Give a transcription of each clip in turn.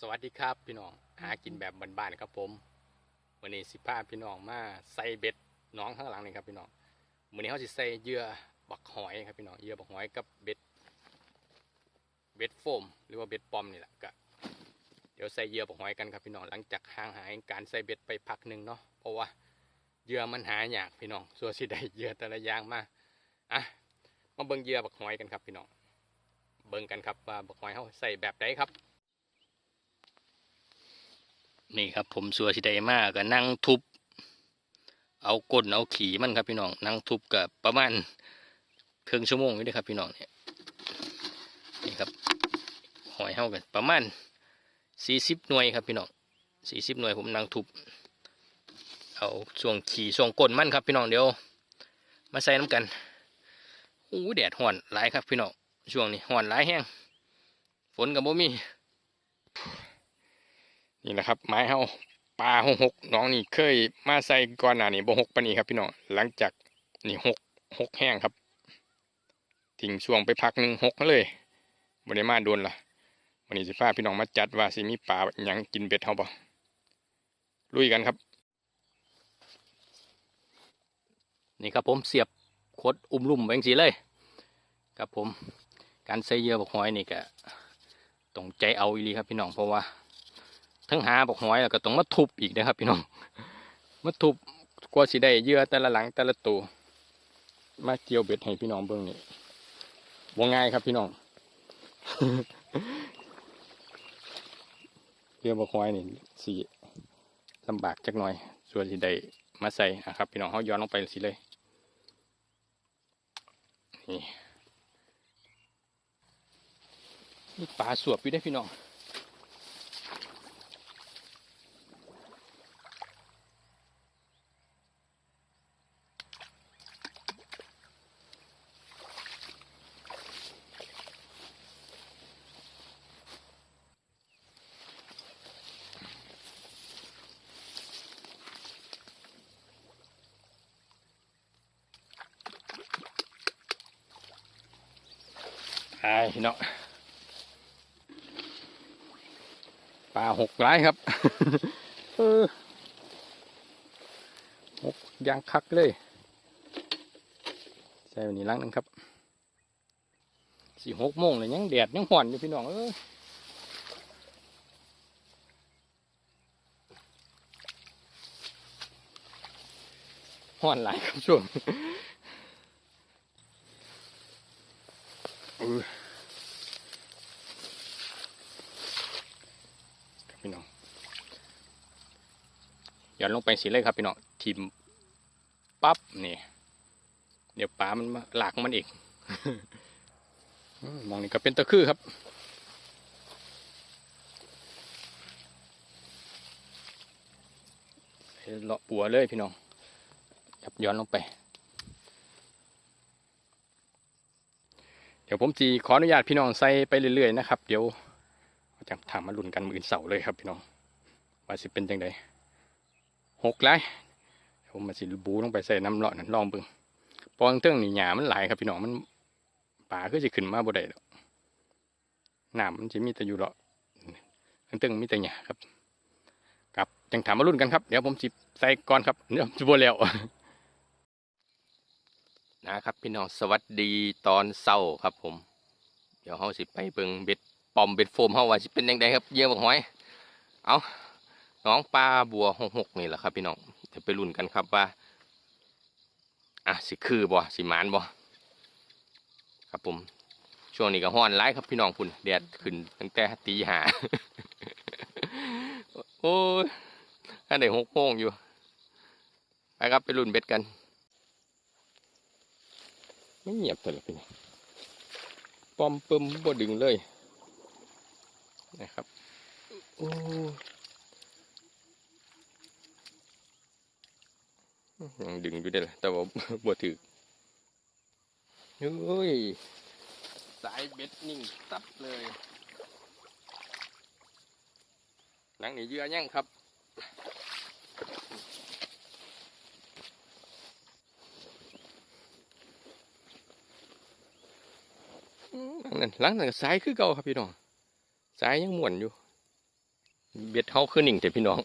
สวัสดีครับพี่น้องหากินแบบบ้านๆครับผมวันนี้สิพาพี่น้องมาใส่เบ็ดน้องข้างหลังนี่ครับพี่น้องวันนี้เขาสิใส่เหยื่อบักหอยครับพี่น้องเหยื่อบักหอยกับเบ็ดเบ็ดโฟม หรือว่าเบ็ดปอมนี่แหละก็เดี๋ยวใส่เหยื่อบักหอยกันครับพี่น้องหลังจากห่างหายการใส่เบ็ดไปพักหนึ่งเนาะเพราะว่าเหยื่อมันหายากพี่น้องส่วนสิได้เหยื่อแต่ละอย่างมาอะมาเบิ่งเหยื่อบักหอยกันครับพี่น้องเบิ่งกันครับว่าบักหอยเขาใส่แบบไหนครับ นี่ครับ ผมสัวสิได้มากก็นั่งทุบ เอาก้นเอาขี่มันครับพี่น้องนั่งทุบกับประมาณครึ่งชั่วโมงนี่เด้อครับพี่น้องเนี่ยนี่ครับหอยเฮากันประมาณสี่สิบหน่วยครับพี่น้องสี่สิบหน่วยผมนั่งทุบ เอาช่วงขี่ช่วงก้นมันครับพี่น้องเดี๋ยว มาใส่น้ำกันอู้แดดห่อนหลายครับพี่น้องช่วงนี้ห่อนหลายแห้งฝนกับบ่มี นี่แหละครับไม้เฮาปลาหกหกน้องนี่เคยมาใส่ก่อนหน้านี้บ่หกปานนี้ครับพี่น้องหลังจากนี่หกหกแห้งครับทิ้งช่วงไปพักหนึ่งหกเลยบ่ได้มาโดนละวันนี้สิพาพี่น้องมาจัดว่าสิมีปลาหยังกินเบ็ดเฮาบ่ลุยกันครับ นี่ครับผมเสียบโคดอุ้มลุ่มแบงสีเลยครับผมการใส่เยื่อบกหอยนี่ก็ต้องใจเอาอีลีครับพี่น้องเพราะว่า ทั้งหาบอกหอยแล้วก็ต้องมาทุบอีกนะครับ พี่น้องมาทุบกว่าสิได้เยื่อแต่ละหลังแต่ละตัวมาเกี่ยวเบ็ดให้พี่น้องเบิ่งนี่บ่ง่ายครับพี่น้องเหยื่องบอกหอยนี่สิลำบากจักหน่อย ส่วนสิได้มาใส่นะครับ พี่น้องเขาย้อนลงไปสิเลยนี่นี่ปลาสวบอยู่ได้พี่น้อง ไอ้เนาะปลาหกร้ายครับหกยางคักเลย ใส่วันนี้ล้างนึงครับสี่หกโมงเลยยังแดดยังห่อนอยู่พี่น้องเอ้ยห่อนหลายครับช่วง เออครับพี่น้องหย่ อนลงไปสิเลยครับพี่น้องทิมปั๊บนี่เดี๋ยวปลามันหลากมันอีกมองนี่ก็เป็นตะคือครับเลาะปัวเลยพี่น้องจับย้อนลงไป เดี๋ยวผมจีขออนุญาตพี่น้องใส่ไปเรื่อยๆนะครับ เดี๋ยวจะถามมาลุ้นกันมืออนเสาเลยครับพี่น้องว่าสิเป็นจังได หกไรผมมาสิบูลงไปใส่น้ำเลาะนั่นลองเบิ่งปองเตื้องนี่หยามันไหลครับพี่น้องมันป่าคือจะขึ้นมาบ่ได้ดอกน้ำมันจะมีแต่อยู่เลาะเตื้องมีแต่หยาครับครับจังถามมาลุ้นกันครับเดี๋ยวผมสิใส่ก่อนครับเดี๋ยวจะบ่แล้วนะครับพี่น้องสวัสดีตอนเศร้าครับผม เดี๋ยวเฮาสิไปเบิ่งเบ็ดปอมเบ็ดโฟมเฮาว่าสิเป็นยังไงครับเยี่ยมบักหอยเอา น้องปลาบัวหกหกนี่แหละครับพี่น้องเดี๋ยวไปลุ้นกันครับว่าอะสิคือบ่สิหมานบ่ครับผมช่วงนี้ก็ฮ้อนหลายครับพี่น้องพุ่นแดดขึ้นตั้งแต่ตีหาโอ้ยอันได้หกโมงอยู่ไปครับไปลุ้นเบ็ดกัน ไม่เงียบแต่ละพี่น้องปอมเปิมบ่ดึงเลยนะครับโอ้ ยังดึงอยู่ได้อละแต่ว่าบ่ถือเฮ้ย สายเบ็ดนิ่งตับเลยหนังนี่เยื่อยังครับ หลังนั้นหลังนั้นสายคือเก่าครับพี่น้อง สายยังม่วนอยู่ เบ็ดเฮาคือหนิ่งแต่พี่น้อง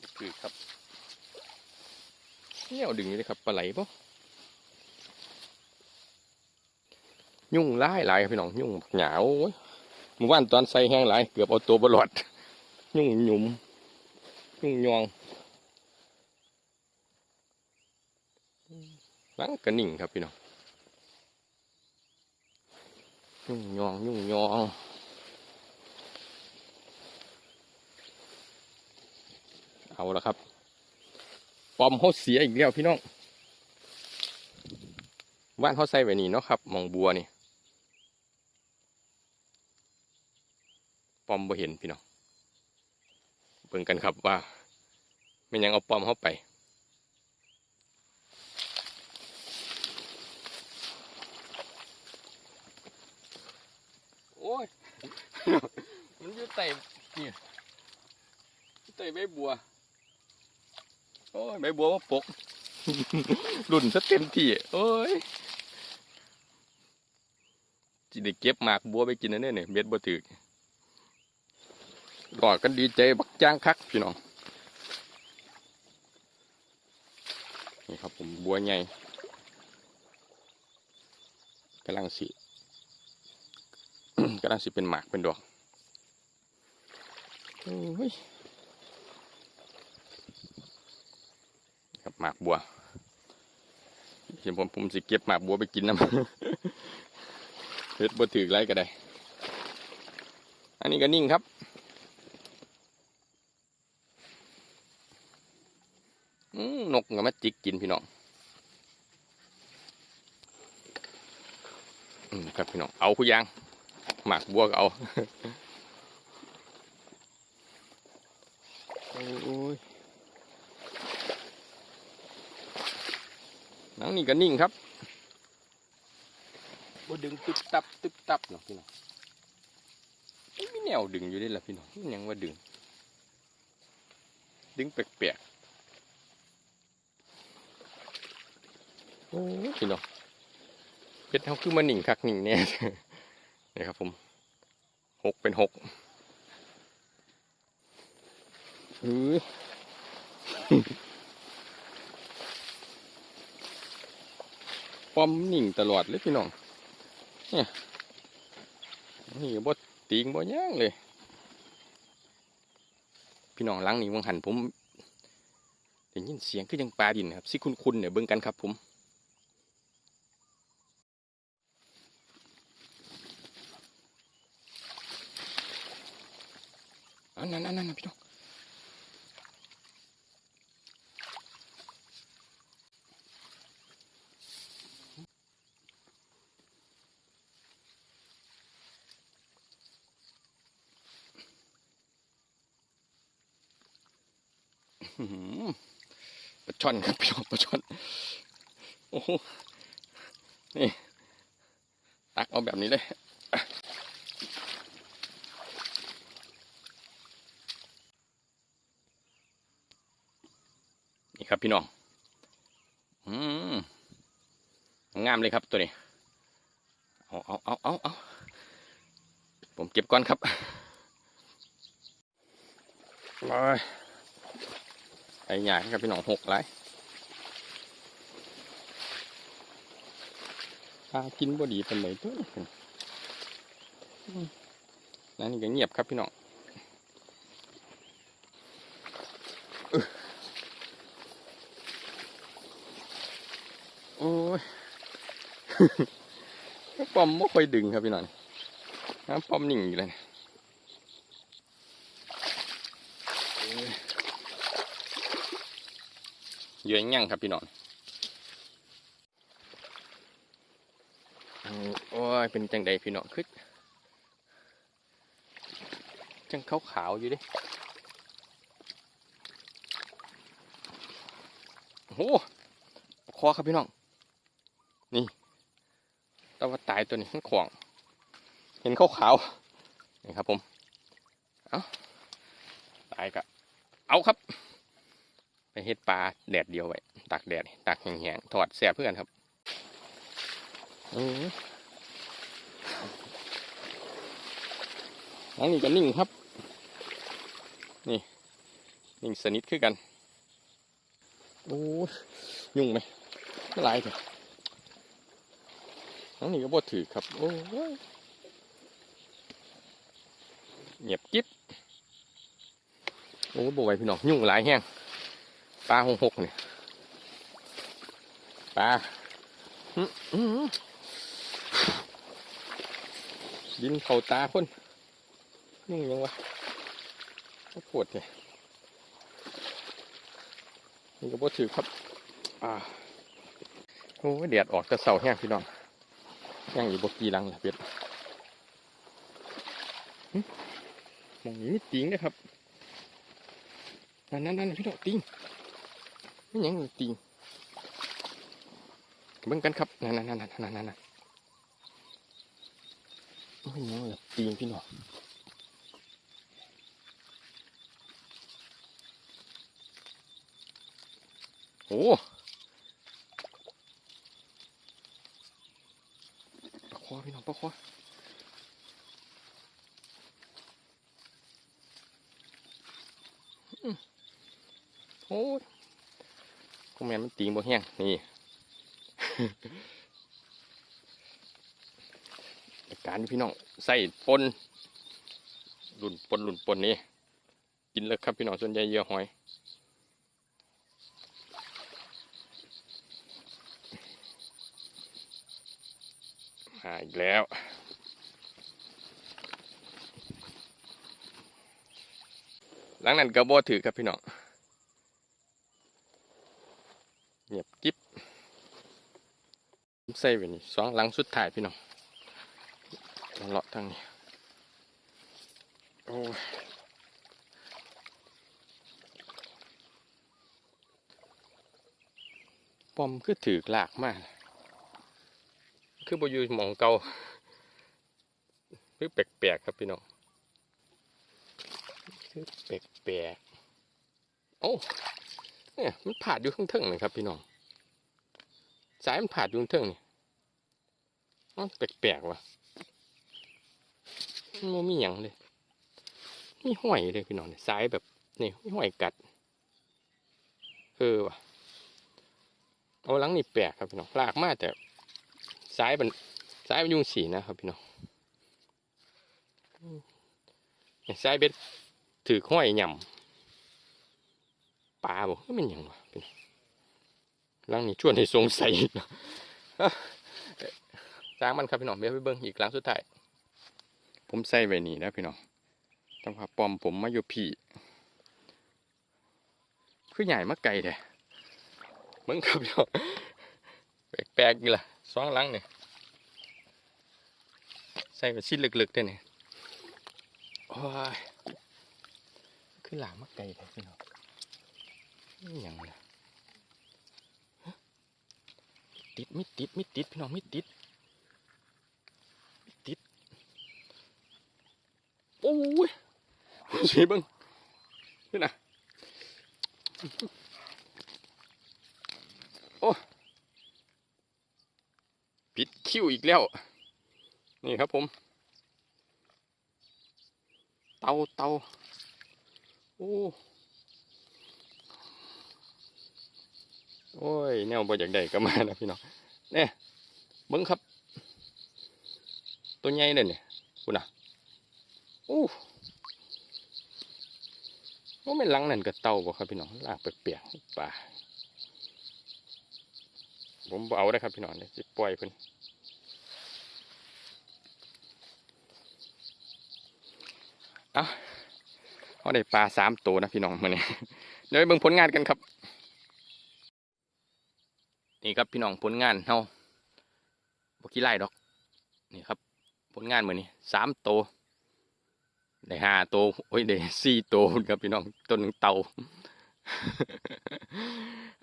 นี่คือครับเนี่ยเอาดึงอยู่เลยครับปลาไหลปะ ยุ่งหลายหลายพี่น้องยุ่งหยาวเมื่อวานตอนใส่แห้งหลายเกือบเอาตัวบลอด ยุ่งหยุม ยุ่งยองหลังกระนิ่งครับพี่น้องยุ่งยองยุ่งยองเอาละครับปอมเขาเสียอีกแล้วพี่น้องว่านเขาใส่ไว้นี่เนาะครับมองบัวนี่ ปอมบ่เห็นพี่น้องเบิ่งกันครับว่าไม่นยังเอาปอมเข้าไปโอ้ยมันอยู่ใต้นี่ใต้ใบบัวโอ้ยใบบัวว่าปกรุ่นซะเต็มที่โอ้ยจิได้เก็บหมากบัวไปกินนั่นเนี่ยเบ็ดบ่ถือ กอดกันดีใจบักจ้างคักพี่น้องนี่ครับผมบัวใหญ่กำลังสิกำลังสิเป็นหมากเป็นดอกโอ้ยครับหมากบัวเห็นผมผมสิเก็บหมากบัวไปกินน้ำเฮ็ดบ่ถือไรก็ได้ อันนี้ก็นิ่งครับ อืม นกก็มาจิกกินพี่น้องอืมครับพี่น้อง เอาผู้ยาง หมากบัวก็เอาโอ้ยหนังนี่ก็นิ่งครับบ่ดึงตึบตับตึบตับเนาะพี่น้องเอ้ยมีแนวดึงอยู่ด้วยล่ะพี่น้องมันยังว่าดึง ดึงแปลกๆ อ้ยพี่น้องเป็ดเขาคือมาหนิ่งคักหนิ่งแน่นี่ครับผมหกเป็นหกเออปอมหนิ่งตลอดเลยพี่น้องเนี่ยนี่บ่ติงบ่ย่างเลย พี่น้องหลังนี้วังหันผมได้ยินเสียงคือยังปลาดินครับ สิคุณคุณเนี่ยเบิ่งกันครับผม อันนั้นอันนั้นนะพี่น้องปลาช่อนครับพี่น้องปลาช่อนโอ้โหนี่ตักเอาแบบนี้เลย ครับพี่น้องอืมงามเลยครับตัวนี้เอาเอาเอาเอาเอาผมเก็บก่อนครับไปไอ้ใหญ่ครับพี่น้องหกไรปลากินบ่ดีเป็นไหนตัวนี้นั่นก็เงียบครับพี่น้อง โอ้ย ปอมไม่ค่อยดึงครับพี่น้องน้ำปอมนิ่งอยู่เลยเยอะยั่งครับพี่น้องโอ้ยเป็นจังใดพี่น้องคือจังขาวขาวอยู่ดิโอ้โหคอครับพี่น้อง นี่ แต่ว่าตายตัวนี้มันขวางเห็นขาวขาวๆนี่ครับผมเอาตายกะเอาครับ ไปเฮ็ดปลาแดดเดียวไว้ตากแดดตากแห้งๆถอดแสบเพื่อนครับอืออันนี้ก็นิ่งครับ นี่ นิ่งสนิทคือกันโอ้ยยุ่งไหมไม่ไรเถอะ อันนี้ก็บ่ถือครับ โอ้ยเงียบกิ๊บโอ้บ่ไหวพี่น้องยุ่งหลายแห้งปลาหงหกเนี่ยปลาอื้ออื้อดินเข่าตาคนยุ่งยังวะปวดเลยนี่ก็บ่ถือครับ อ่าโอ้ยแดดออกแต่เสาแห้งพี่น้อง แห้งอยู่บกีรังละเป็ดมองนี้มีติงนะครับนั่นนั่นนั่นพี่น้องติงไม่ยังติงเบิ่งกันครับนั่นนั่นนั่นนั่นนั่นนั่นไม่ยังเลยติงพี่น้องโอ้ปลาค อพี่น้าคออืมโอ้ยคงแมนมันตีงบ่แห้งนี่การพี่น้องใส่ปนหลุนปนหลุนปนนี่กินเลยครับพี่น้องส่วนใหญ่เยื่อหอย หาอีกแล้ว หลังนั้นก็บ่ถือครับพี่น้องเงียบกิ๊บใส่ไว้นี่สองหลังสุดท้ายพี่น้องเลาะทางนี้โอ้ปอมคือถือกลากมาก คือบ่อยู่หมองเก่าคือแปลกๆครับพี่น้องคือแปลกๆโอ้เนี่ยมันผ่าดอยู่ข้างเทิงเลยครับ พี่น้องสายมันผ่าดอยู่ข้างเทิงนี่อ๋อแปลกๆว่ะมันบ่มีหยังเลยมีห้อยเลยพี่น้องเนี่ยสายแบบนี่มีห้อยกัดเออว่ะเอาหลังนี่แปลกครับพี่น้องลากมากแต่ สายมันสายมันยุงสีนะครับพี่น้องเนี่ยสายเบ็ดถือห้อยหย่ำปลาบอกว่ามันหยังวะพี่น้องหลังนี้ชวนให้สงสัยอีกเนาะเอ้าสร้างมันครับพี่น้องเดี๋ยวไปเบิ้งอีกหลังสุดท้ายผมใส่ไว้นี่นะพี่น้องจังหวะปลอมผมมาอยู่พี่คือใหญ่มาไกลแท้เบิ้งครับพี่น้องแปลกๆนี่ล่ะ สองหลังเนี่ยใส่ไปชิ้นลึกๆด้วยเนี่ยโอ้ยคือหลามมาไกลเลยพี่น้องนี่ยังเลยติดไม่ติดไม่ติดพี่น้องไม่ติดติดโอ้ยเสียบังนี่นะโอ้ ปิด คิวอีกแล้ว นี่ครับผม เตาเตาโอ้โอ้ยแนวบ่อยากได้ก็มานะพี่น้องเนี่ยเบิ้งครับ ตัวใหญ่เลยเนี่ยคุณน่ะโอ้โอ้ไม่ลังนั่นกับเต่าบ่ครับพี่น้องลากเปียกๆป่าผมเอาได้ครับพี่น้องเนี่ยปล่อยเพิ่น เอาเอาได้ปลาสามตัวนะพี่น้องมาเนี่ยเดี๋ยวไปเบิ่งผลงานกันครับ นี่ครับพี่น้องผลงานเฮาบกี่ไล่ดอก นี่ครับ ผลงานมือนี้สามตัวได้ห้าตัวโอ้ยได้สี่ตัวครับพี่น้องตัวหนึ่งเตา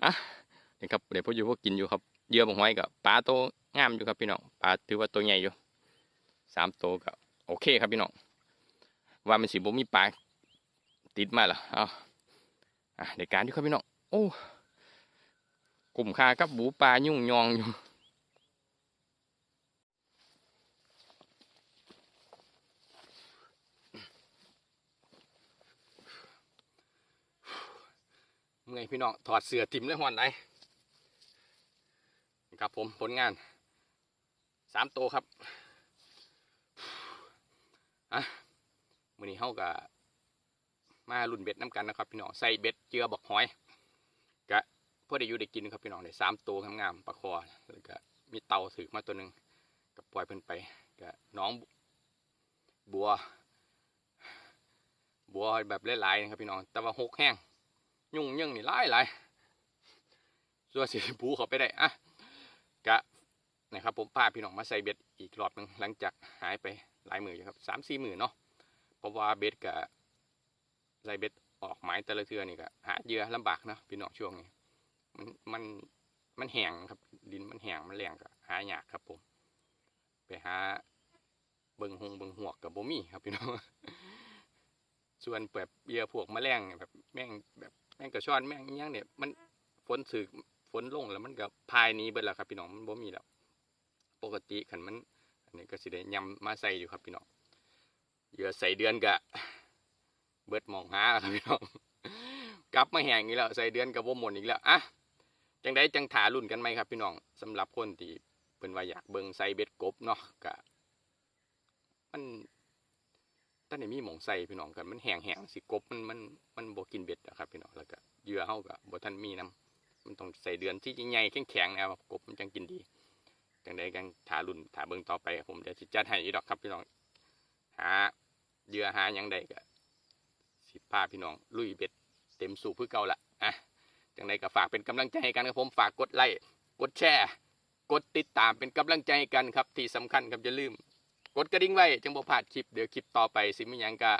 อะนี่ครับเดี๋ยวพวกอยู่พวกกินอยู่ครับเยื่อบังหอยกับปลาโตวงามอยู่ครับพี่น้องปลาถือว่าตัวใหญ่อยู่สามตัวก็โอเคครับพี่น้อง ว่ามันสิบ่มีปลาติดมาเหรอเอาอะในการที่ครับพี่น้องโอ้กลุ่มค่ากับบูปลายุ่งยองอยู่เมื่อยพี่น้องถอดเสื้อทิมเลยหอนไหนนี่ครับผมผลงานสามตัวครับอะ มือนี้เฮากับมารุ่นเบ็ดน้ำกันนะครับพี่น้องใส่เบ็ดเจือบอกหอยกะพอได้อยู่ได้กินครับพี่น้องได้สามตัวงามๆปลาคอแล้วก็มีเต่าถือมาตัวหนึ่งกับปล่อยเพิ่นไปกะน้องบัว บัวแบบหลายๆนะครับพี่น้องแต่ว่าหกแห้งยุ่งยังนี่หลายหลายส่วนสิปูเขาไปได้อะกะนะครับผมพาพี่น้องมาใส่เบ็ดอีกรอบหนึ่งหลังจากหายไปหลายหมืออยู่ครับสามสี่หมือเนาะ เพราะว่าเบ็ดกะใส่เบ็ดออกหมายแต่ละเทือนี่ก็หาเหยื่อลำบากเนาะพี่น้องช่วงนี้ มันมันมันแห้งครับดินมันแห้งมันแรงก็หายากครับผม ไปหาเบิงหงเบิงหวกกับบ่มีครับพี่น้องส่วนแบบเบียร์พวกแมลงเนี่ยแบบแม่งแบบแม่งกระชอนแม่งยังเนี่ยมันฝนสึกฝนลงแล้วมันก็พายหนี้เบิดแล้วครับพี่น้องมันบ่มีแล้ว ปกติขันมันอันนี้ก็สิได้ยำมาใส่อยู่ครับพี่น้อง เหยื่อใส่เดือนกะเบิดมองหาครับพี่น้องกลับมาแห้งอีกแล้วใส่เดือนกับบ่หมดอีกแล้วอะจังได้จังถารุ่นกันไหมครับ พี่น้องสำหรับคนที่เพิ่นว่าอยากเบิ่งใส่เบ็ดกบเนาะกะมันตอนนี้มีหมองใส่พี่น้องกันมันแห้งแห้งสิกบมันมันมันบ่กินเบ็ดอะครับพี่น้องแล้วก็เหยื่อเฮาก็บ่ทันมีนํมันต้องใส่เดือนที่ใหญ่ๆแข็งนะครับกบมันจังกินดีจังไดกันถารุ่นถาเบิ่งต่อไปผมจะจัดให้อีดอกครับพี่น้องหา เหยื่อหาอยังใดก็สิพาพี่น้อง ลุยเบ็ดเต็มสูบคือเก่าละอะจังไดก็ฝากเป็นกำลังใจให้กันครับผมฝากกดไลค์กดแชร์ กดติดตามเป็นกำลังใจให้กันครับ ที่สำคัญครับอย่าลืม กดกระดิ่งไว้จังบ่พลาดคลิปเดี๋ยวคลิปต่อไปสิมีหยังกะ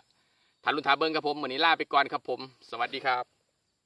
ทารุณทาเบิ้งครับผมวันนี้ลาไปก่อนครับผม สวัสดีครับ